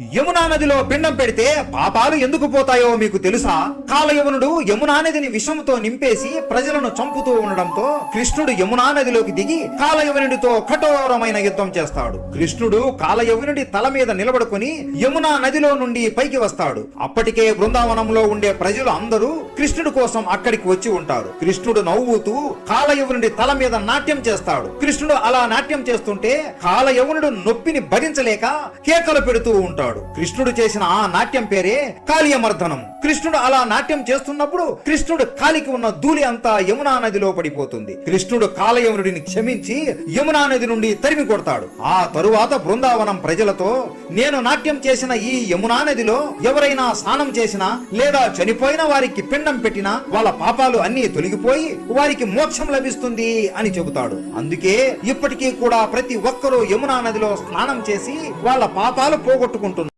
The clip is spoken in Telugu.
యమునా నదిలో పిండం పెడితే పాపాలు ఎందుకు పోతాయో మీకు తెలుసా? కాలయవనుడు యమునా నదిని విషంతో నింపేసి ప్రజలను చంపుతూ ఉండడంతో కృష్ణుడు యమునా నదిలోకి దిగి కాలయవనుడితో కఠోరమైన యుద్ధం చేస్తాడు. కృష్ణుడు కాలయవనుడి తల మీద నిలబడుకుని యమునా నదిలో నుండి పైకి వస్తాడు. అప్పటికే బృందావనంలో ఉండే ప్రజలు అందరూ కృష్ణుడు కోసం అక్కడికి వచ్చి ఉంటారు. కృష్ణుడు నవ్వుతూ కాలయవనుడి తల మీద నాట్యం చేస్తాడు. కృష్ణుడు అలా నాట్యం చేస్తుంటే కాలయవనుడు నొప్పిని భరించలేక కేకలు పెడుతూ ఉంటాడు. కృష్ణుడు చేసిన ఆ నాట్యం పేరే కాళీయమర్దనం. కృష్ణుడు అలా నాట్యం చేస్తున్నప్పుడు కృష్ణుడు కాలికి ఉన్న ధూళి అంతా యమునా నదిలో పడిపోతుంది. కృష్ణుడు కాలయమునుడిని క్షమించి యమునా నది నుండి తరిమి కొడతాడు. ఆ తరువాత బృందావనం ప్రజలతో నేను నాట్యం చేసిన ఈ యమునా నదిలో ఎవరైనా స్నానం చేసినా లేదా చనిపోయిన వారికి పిండం పెట్టినా వాళ్ళ పాపాలు అన్ని తొలగిపోయి వారికి మోక్షం లభిస్తుంది అని చెబుతాడు. అందుకే ఇప్పటికీ కూడా ప్రతి ఒక్కరూ యమునా నదిలో స్నానం చేసి వాళ్ళ పాపాలు పోగొట్టుకుంటారు.